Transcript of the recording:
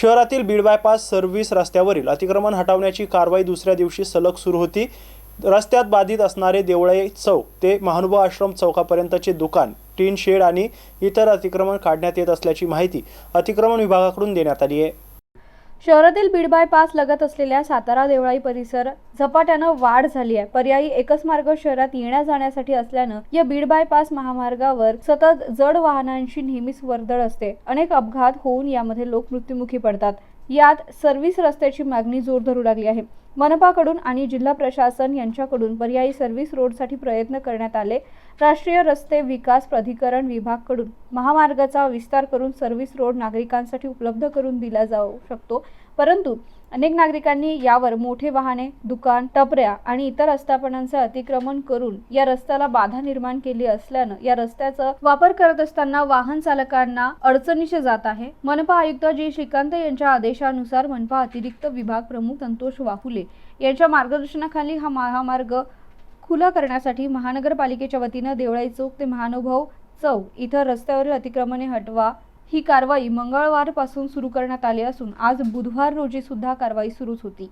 शहरातील Beed bypass service रस्त्यावरील अतिक्रमण हटवण्याची कारवाई दुसऱ्या दिवशी सलग सुरू होती. रस्त्यात बाधित असणारे देवळे चौक ते महानुभाव आश्रम चौकापर्यंतचे दुकान टीन शेड आणि इतर अतिक्रमण काढण्यात येत असल्याची माहिती अतिक्रमण विभागाकडून देण्यात आली आहे. शहरातील बीड बायपास लगत असलेल्या सातारा देवळाई परिसर झपाट्यानं वाढ झाली आहे. पर्यायी एकच मार्ग शहरात येण्या जाण्यासाठी असल्यानं या बीड बायपास महामार्गावर सतत जड वाहनांशी नेहमीच वर्दळ असते. अनेक अपघात होऊन यामध्ये लोक मृत्युमुखी पडतात. यात सर्व्हिस रस्त्याची मागणी जोर धरू लागली आहे. मनपाकडून आणि जिल्हा प्रशासन यांच्याकडून पर्यायी सर्व्हिस रोडसाठी प्रयत्न करण्यात आले. राष्ट्रीय रस्ते विकास प्राधिकरण विभागकडून महामार्गाचा विस्तार करून सर्व्हिस रोड नागरिकांसाठी उपलब्ध करून दिला जाऊ शकतो. परंतु अनेक नागरिकांनी यावर मोठे वाहने दुकान टपऱ्या आणि इतर आस्थापनांचे अतिक्रमण करून या रस्त्याला बाधा निर्माण केली असल्यानं या रस्त्याचा वापर करत असताना वाहन चालकांना अडचणीचे जात आहे. मनपा आयुक्त जी श्रीकांत यांच्या आदेशानुसार मनपा अतिरिक्त विभाग प्रमुख संतोष वाहुले यांच्या मार्गदर्शनाखाली हा महामार्ग खुला करण्यासाठी महानगरपालिकेच्या वतीनं देवळाई चौक ते महानुभाव चौक इथं रस्त्यावरील अतिक्रमणे हटवा ही कारवाई मंगळवारपासून सुरू करण्यात आली असून आज बुधवार रोजी सुद्धा कारवाई सुरूच होती.